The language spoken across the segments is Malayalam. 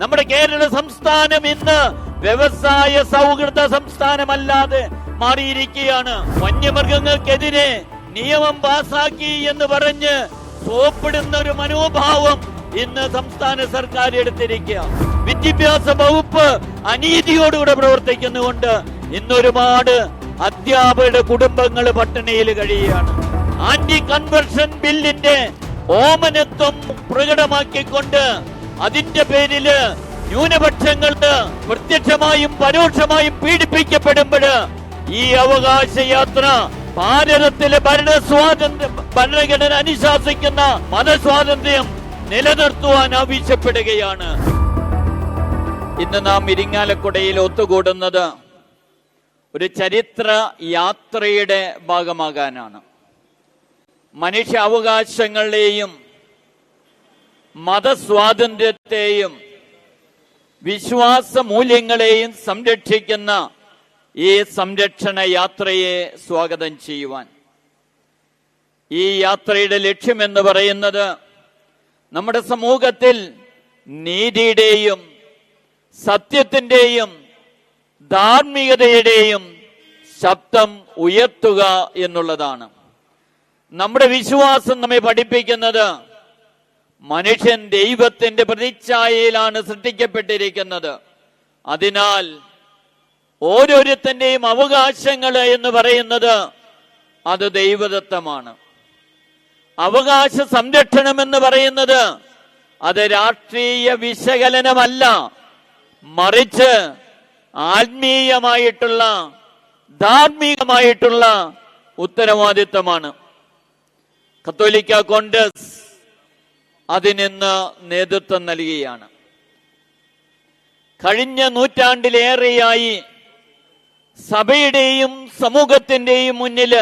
നമ്മുടെ കേരള സംസ്ഥാനം ഇന്ന് വ്യവസായ സൗഹൃദ സംസ്ഥാനമല്ലാതെ മാറിയിരിക്കുകയാണ്. വന്യമൃഗങ്ങൾക്കെതിരെ നിയമം പാസാക്കി എന്ന് പറഞ്ഞ് സോപ്പിടുന്ന ഒരു മനോഭാവം ഇന്ന് സംസ്ഥാന സർക്കാർ എടുത്തിരിക്കുക. വിദ്യാഭ്യാസ വകുപ്പ് അനീതിയോടുകൂടെ പ്രവർത്തിക്കുന്നുകൊണ്ട് ഇന്ന് ഒരുപാട് അധ്യാപകരുടെ കുടുംബങ്ങൾ പട്ടിണിയിൽ കഴിയുകയാണ്. ആന്റി കൺവെർഷൻ ബില്ലിന്റെ ഓമനത്വം പ്രകടമാക്കിക്കൊണ്ട് അതിന്റെ പേരിൽ ന്യൂനപക്ഷങ്ങൾക്ക് പ്രത്യക്ഷമായും പരോക്ഷമായും പീഡിപ്പിക്കപ്പെടുമ്പോൾ ഈ അവകാശ യാത്ര ഭാരതത്തിലെ ഭരണ സ്വാതന്ത്ര്യം ഭരണഘടന അനുശാസിക്കുന്ന മതസ്വാതന്ത്ര്യം നിലനിർത്തുവാൻ ആവശ്യപ്പെടുകയാണ്. ഇന്ന് നാം ഇരിങ്ങാലക്കുടയിൽ ഒത്തുകൂടുന്നത് ഒരു ചരിത്ര യാത്രയുടെ ഭാഗമാകാനാണ്. മനുഷ്യ അവകാശങ്ങളെയും മതസ്വാതന്ത്ര്യത്തെയും വിശ്വാസ മൂല്യങ്ങളെയും സംരക്ഷിക്കുന്ന ഈ സംരക്ഷണ യാത്രയെ സ്വാഗതം ചെയ്യുവാൻ. ഈ യാത്രയുടെ ലക്ഷ്യമെന്ന് പറയുന്നത് നമ്മുടെ സമൂഹത്തിൽ നീതിയുടെയും സത്യത്തിന്റെയും ധാർമ്മികതയുടെയും ശബ്ദം ഉയർത്തുക എന്നുള്ളതാണ്. നമ്മുടെ വിശ്വാസം നമ്മെ പഠിപ്പിക്കുന്നത് മനുഷ്യൻ ദൈവത്തിന്റെ പ്രതിച്ഛായയിലാണ് സൃഷ്ടിക്കപ്പെട്ടിരിക്കുന്നത്. അതിനാൽ ഓരോരുത്തന്റെയും അവകാശങ്ങൾ എന്ന് പറയുന്നത് അത് ദൈവദത്തമാണ്. അവകാശ സംരക്ഷണം എന്ന് പറയുന്നത് അത് രാഷ്ട്രീയ വിശകലനമല്ല മറിച്ച് ആത്മീയമായിട്ടുള്ള ധാർമ്മികമായിട്ടുള്ള ഉത്തരവാദിത്തമാണ്. കത്തോലിക്ക കോൺഗ്രസ് അതിനിന്ന് നേതൃത്വം നൽകുകയാണ്. കഴിഞ്ഞ നൂറ്റാണ്ടിലേറെയായി സഭയുടെയും സമൂഹത്തിന്റെയും മുന്നിൽ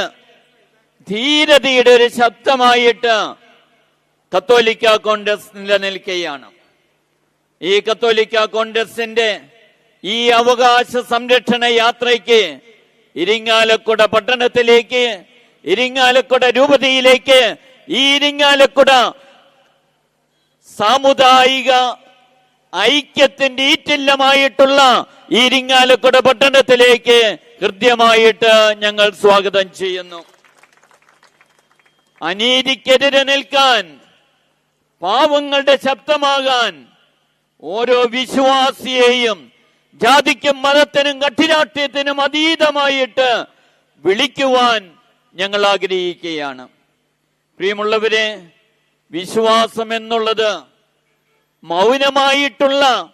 ധീരതയുടെ ഒരു ശബ്ദമായിട്ട് കത്തോലിക്ക കോൺഗ്രസ് നിലനിൽക്കുകയാണ്. ഈ കത്തോലിക്ക കോൺഗ്രസിന്റെ ഈ അവകാശ സംരക്ഷണ യാത്രയ്ക്ക് ഇരിങ്ങാലക്കുട പട്ടണത്തിലേക്ക് ഇരിങ്ങാലക്കുട രൂപതയിലേക്ക് ഈ ഇരിങ്ങാലക്കുട സാമുദായിക ഐക്യത്തിന്റെ ഈറ്റില്ലമായിട്ടുള്ള ഇരിങ്ങാലക്കുട പട്ടണത്തിലേക്ക് കൃത്യമായിട്ട് ഞങ്ങൾ സ്വാഗതം ചെയ്യുന്നു. അനീതിക്കെതിരെ നിൽക്കാൻ പാവങ്ങളുടെ ശബ്ദമാകാൻ ഓരോ വിശ്വാസിയെയും ജാതിക്കും മതത്തിനും കഠിനാഠ്യത്തിനും അതീതമായിട്ട് വിളിക്കുവാൻ ഞങ്ങൾ ആഗ്രഹിക്കുകയാണ്. പ്രിയമുള്ളവരെ വിശ്വാസം എന്നുള്ളത് മൗനമായിട്ടുള്ള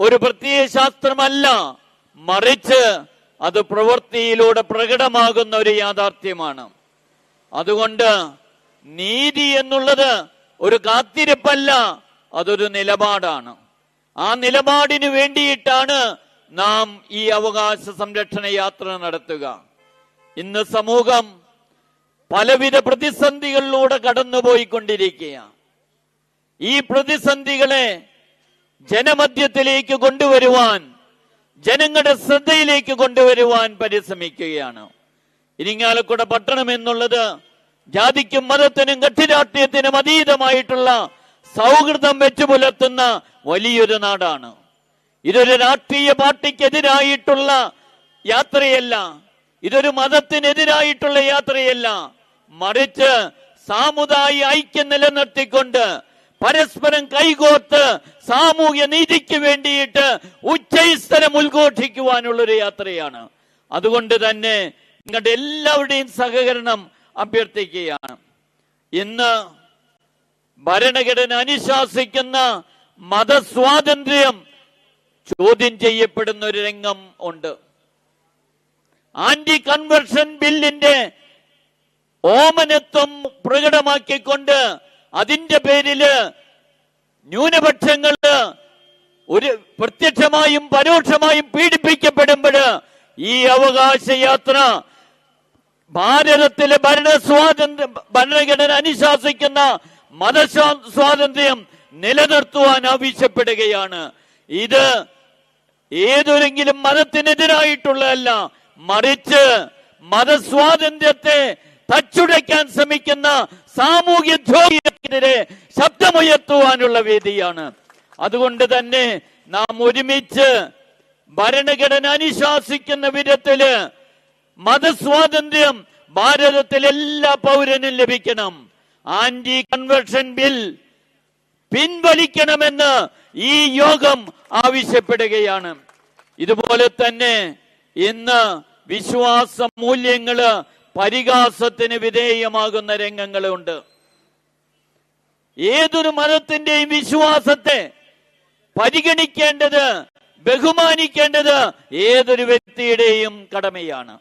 ഒരു പ്രത്യയ ശാസ്ത്രമല്ല. മറിച്ച് അത് പ്രവൃത്തിയിലൂടെ പ്രകടമാകുന്ന ഒരു യാഥാർത്ഥ്യമാണ്. അതുകൊണ്ട് നീതി എന്നുള്ളത് ഒരു കാത്തിരിപ്പല്ല അതൊരു നിലപാടാണ്. ആ നിലപാടിന് വേണ്ടിയിട്ടാണ് നാം ഈ അവകാശ സംരക്ഷണ യാത്ര നടത്തുക. ഇന്ന് സമൂഹം പലവിധ പ്രതിസന്ധികളിലൂടെ കടന്നുപോയിക്കൊണ്ടിരിക്കുകയാണ്. ഈ പ്രതിസന്ധികളെ ജനമധ്യത്തിലേക്ക് കൊണ്ടുവരുവാൻ ജനങ്ങളുടെ ശ്രദ്ധയിലേക്ക് കൊണ്ടുവരുവാൻ പരിശ്രമിക്കുകയാണ്. ഇരിങ്ങാലക്കുട പട്ടണം എന്നുള്ളത് ജാതിക്കും മതത്തിനും കക്ഷിരാഷ്ട്രീയത്തിനും അതീതമായിട്ടുള്ള സൗഹൃദം വെച്ചു പുലർത്തുന്ന വലിയൊരു നാടാണ്. ഇതൊരു രാഷ്ട്രീയ പാർട്ടിക്കെതിരായിട്ടുള്ള യാത്രയല്ല. ഇതൊരു മതത്തിനെതിരായിട്ടുള്ള യാത്രയല്ല. മറിച്ച് സാമുദായിക ഐക്യം നിലനിർത്തിക്കൊണ്ട് പരസ്പരം കൈകോർത്ത് സാമൂഹ്യ നീതിക്ക് വേണ്ടിയിട്ട് ഉച്ചസ്ഥലം ഉദ്ഘോഷിക്കുവാനുള്ള ഒരു യാത്രയാണ്. അതുകൊണ്ട് തന്നെ നിങ്ങളുടെ എല്ലാവരുടെയും സഹകരണം അഭ്യർത്ഥിക്കുകയാണ്. ഇന്ന് ഭരണഘടന അനുശാസിക്കുന്ന മതസ്വാതന്ത്ര്യം ചോദ്യം ചെയ്യപ്പെടുന്ന ഒരു രംഗം ഉണ്ട്. ആന്റി കൺവെർഷൻ ബില്ലിന്റെ ഓമനത്വം പ്രകടമാക്കിക്കൊണ്ട് അതിന്റെ പേരിൽ ന്യൂനപക്ഷങ്ങൾ ഒരു പ്രത്യക്ഷമായും പരോക്ഷമായും പീഡിപ്പിക്കപ്പെടുമ്പോൾ ഈ അവകാശ യാത്ര ഭാരതത്തിലെ ഭരണ സ്വാതന്ത്ര്യം ഭരണഘടന അനുശാസിക്കുന്ന മത സ്വാതന്ത്ര്യം നിലനിർത്തുവാൻ ആവശ്യപ്പെടുകയാണ്. ഇത് ഏതൊരെങ്കിലും മതത്തിനെതിരായിട്ടുള്ളതല്ല മറിച്ച് മതസ്വാതന്ത്ര്യത്തെ തച്ചുടയ്ക്കാൻ ശ്രമിക്കുന്ന സാമൂഹ്യ ദ്രോഹിക്കെതിരെ ശബ്ദമുയർത്തുവാനുള്ള വേദിയാണ്. അതുകൊണ്ട് തന്നെ നാം ഒരുമിച്ച് ഭരണഘടന അനുശാസിക്കുന്ന വിധത്തിൽ മതസ്വാതന്ത്ര്യം ഭാരതത്തിൽ എല്ലാ പൗരനും ലഭിക്കണം. ആന്റി കൺവെർഷൻ ബിൽ പിൻവലിക്കണമെന്ന് ഈ യോഗം ആവശ്യപ്പെടുകയാണ്. ഇതുപോലെ തന്നെ ഇന്ന് വിശ്വാസ മൂല്യങ്ങൾ പരിഹാസത്തിന് വിധേയമാകുന്ന രംഗങ്ങളുണ്ട്. ഏതൊരു മതത്തിന്റെയും വിശ്വാസത്തെ പരിഗണിക്കേണ്ടത് ബഹുമാനിക്കേണ്ടത് ഏതൊരു വ്യക്തിയുടെയും കടമയാണ്.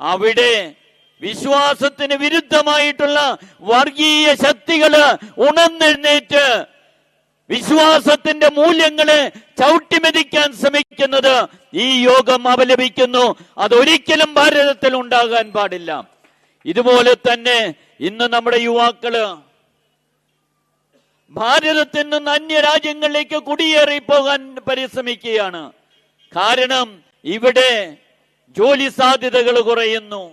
അവിടെ വിശ്വാസത്തിന് വിരുദ്ധമായിട്ടുള്ള വർഗീയ ശക്തികൾ ഉണർന്നെഴുന്നേറ്റ് വിശ്വാസത്തിന്റെ മൂല്യങ്ങളെ ചവിട്ടിമെതിക്കാൻ ശ്രമിക്കുന്നത് ഈ യോഗം അപലപിക്കുന്നു. അതൊരിക്കലും ഭാരതത്തിൽ ഉണ്ടാകാൻ പാടില്ല. ഇതുപോലെ തന്നെ ഇന്ന് നമ്മുടെ യുവാക്കൾ ഭാരതത്തിൽ നിന്ന് അന്യ രാജ്യങ്ങളിലേക്ക് കുടിയേറി പോകാൻ പരിശ്രമിക്കുകയാണ്. കാരണം ഇവിടെ ജോലി സാധ്യതകൾ കുറയുന്നു.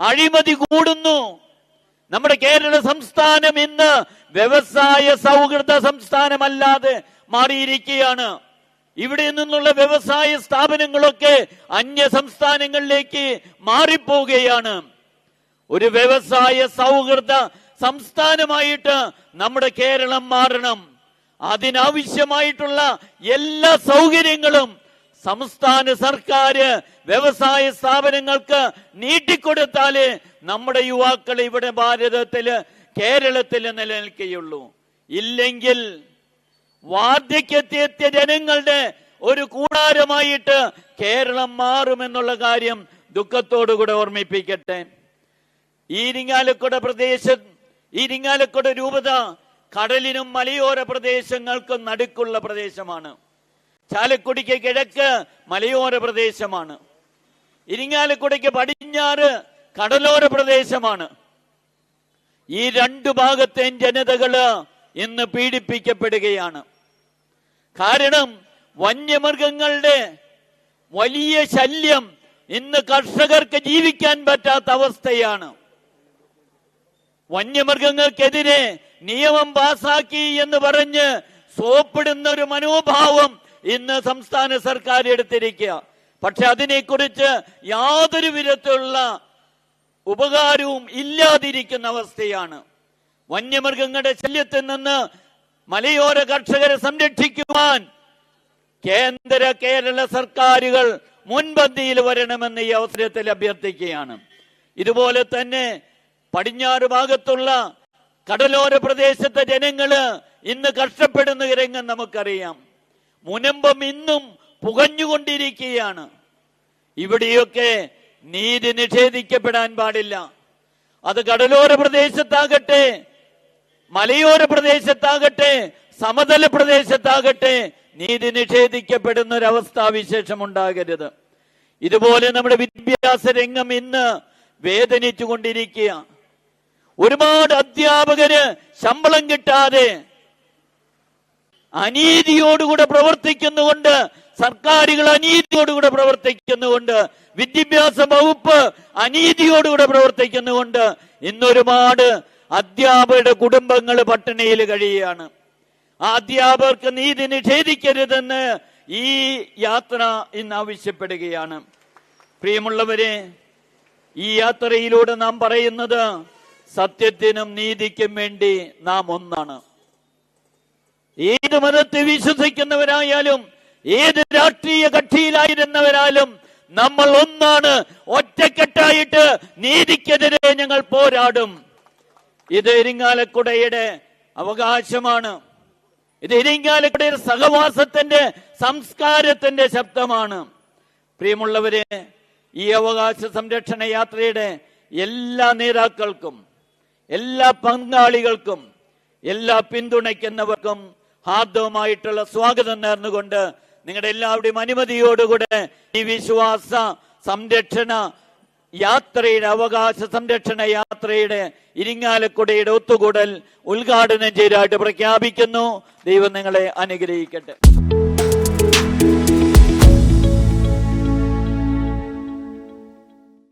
അഴിമതി കൂടുന്നു. നമ്മുടെ കേരള സംസ്ഥാനം ഇന്ന് വ്യവസായ സൗഹൃദ സംസ്ഥാനമല്ലാതെ മാറിയിരിക്കുകയാണ്. ഇവിടെ നിന്നുള്ള വ്യവസായ സ്ഥാപനങ്ങളൊക്കെ അന്യ സംസ്ഥാനങ്ങളിലേക്ക് മാറിപ്പോവുകയാണ്. ഒരു വ്യവസായ സൗഹൃദ സംസ്ഥാനമായിട്ട് നമ്മുടെ കേരളം മാറണം. അതിനാവശ്യമായിട്ടുള്ള എല്ലാ സൗകര്യങ്ങളും സംസ്ഥാന സർക്കാർ വ്യവസായ സ്ഥാപനങ്ങൾക്ക് നീട്ടിക്കൊടുത്താൽ നമ്മുടെ യുവാക്കൾ ഇവിടെ ഭാരതത്തിൽ കേരളത്തിൽ നിലനിൽക്കുകയുള്ളൂ. ഇല്ലെങ്കിൽ വാർദ്ധക്യത്തെത്തിയ ജനങ്ങളുടെ ഒരു കൂടാരമായിട്ട് കേരളം മാറുമെന്നുള്ള കാര്യം ദുഃഖത്തോടുകൂടെ ഓർമ്മിപ്പിക്കട്ടെ. ഈരിങ്ങാലക്കുട പ്രദേശം ഈരിങ്ങാലക്കുട രൂപത കടലിനും മലയോര പ്രദേശങ്ങൾക്കും നടുക്കുള്ള പ്രദേശമാണ്. ചാലക്കുടിക്ക് കിഴക്ക് മലയോര പ്രദേശമാണ്. ഇരിങ്ങാലക്കുടയ്ക്ക് പടിഞ്ഞാറ് കടലോര പ്രദേശമാണ്. ഈ രണ്ടു ഭാഗത്തെ ജനതകൾ ഇന്ന് പീഡിപ്പിക്കപ്പെടുകയാണ്. കാരണം വന്യമൃഗങ്ങളുടെ വലിയ ശല്യം ഇന്ന് കർഷകർക്ക് ജീവിക്കാൻ പറ്റാത്ത അവസ്ഥയാണ്. വന്യമൃഗങ്ങൾക്കെതിരെ നിയമം പാസാക്കി എന്ന് പറഞ്ഞ് സോപ്പിടുന്ന ഒരു മനോഭാവം ഇന്ന് സംസ്ഥാന സർക്കാർ എടുത്തിരിക്കുക. പക്ഷെ അതിനെക്കുറിച്ച് യാതൊരു വിധത്തിലുള്ള ഉപകാരവും ഇല്ലാതിരിക്കുന്ന അവസ്ഥയാണ്. വന്യമൃഗങ്ങളുടെ ശല്യത്തിൽ നിന്ന് മലയോര കർഷകരെ സംരക്ഷിക്കുവാൻ കേന്ദ്ര കേരള സർക്കാരുകൾ മുൻപന്തിയിൽ വരണമെന്ന് ഈ അവസരത്തിൽ അഭ്യർത്ഥിക്കുകയാണ്. ഇതുപോലെ തന്നെ പടിഞ്ഞാറ് ഭാഗത്തുള്ള കടലോര പ്രദേശത്തെ ജനങ്ങൾ ഇന്ന് കഷ്ടപ്പെടുന്ന രംഗം നമുക്കറിയാം. മുനമ്പം ഇന്നും പുകഞ്ഞുകൊണ്ടിരിക്കുകയാണ്. ഇവിടെയൊക്കെ നീതി നിഷേധിക്കപ്പെടാൻ പാടില്ല. അത് കടലോര പ്രദേശത്താകട്ടെ മലയോര പ്രദേശത്താകട്ടെ സമതല പ്രദേശത്താകട്ടെ നീതി നിഷേധിക്കപ്പെടുന്ന ഒരവസ്ഥാവിശേഷം ഉണ്ടാകരുത് ഇതുപോലെ നമ്മുടെ വിദ്യാഭ്യാസ രംഗം ഇന്ന് വേദനിച്ചു കൊണ്ടിരിക്കുക ഒരുപാട് അധ്യാപകര് ശമ്പളം കിട്ടാതെ അനീതിയോടുകൂടെ പ്രവർത്തിക്കുന്നുകൊണ്ട് സർക്കാരുകൾ അനീതിയോടുകൂടെ പ്രവർത്തിക്കുന്നുകൊണ്ട് വിദ്യാഭ്യാസ വകുപ്പ് അനീതിയോടുകൂടെ പ്രവർത്തിക്കുന്നുകൊണ്ട് ഇന്നൊരുപാട് അധ്യാപകരുടെ കുടുംബങ്ങൾ പട്ടിണിയിൽ കഴിയുകയാണ്. ആ അധ്യാപകർക്ക് നീതി നിഷേധിക്കരുതെന്ന് ഈ യാത്ര ഇന്ന് ആവശ്യപ്പെടുകയാണ്. പ്രിയമുള്ളവരെ ഈ യാത്രയിലൂടെ നാം പറയുന്നത് സത്യത്തിനും നീതിക്കും വേണ്ടി നാം ഒന്നാണ്. ഏത് മതത്തെ വിശ്വസിക്കുന്നവരായാലും ഏത് രാഷ്ട്രീയ കക്ഷിയിലായിരുന്നവരായാലും നമ്മൾ ഒന്നാണ്. ഒറ്റക്കെട്ടായിട്ട് നീതിക്കെതിരെ ഞങ്ങൾ പോരാടും. ഇത് ഇരിങ്ങാലക്കുടയുടെ അവകാശമാണ്. ഇത് ഇരിങ്ങാലക്കുടയുടെ സഹവാസത്തിന്റെ സംസ്കാരത്തിന്റെ ശബ്ദമാണ്. പ്രിയമുള്ളവരെ ഈ അവകാശ സംരക്ഷണ യാത്രയുടെ എല്ലാ നേതാക്കൾക്കും എല്ലാ പങ്കാളികൾക്കും എല്ലാ പിന്തുണയ്ക്കുന്നവർക്കും ഹാർദവുമായിട്ടുള്ള സ്വാഗതം നേർന്നുകൊണ്ട് നിങ്ങളുടെ എല്ലാവരുടെയും അനുമതിയോടുകൂടെ ഈ വിശ്വാസ സംരക്ഷണ യാത്രയുടെ അവകാശ സംരക്ഷണ യാത്രയുടെ ഇരിങ്ങാലക്കുടയുടെ ഒത്തുകൂടൽ ഉദ്ഘാടനം ചെയ്തതായിട്ട് പ്രഖ്യാപിക്കുന്നു. ദൈവം നിങ്ങളെ അനുഗ്രഹിക്കട്ടെ.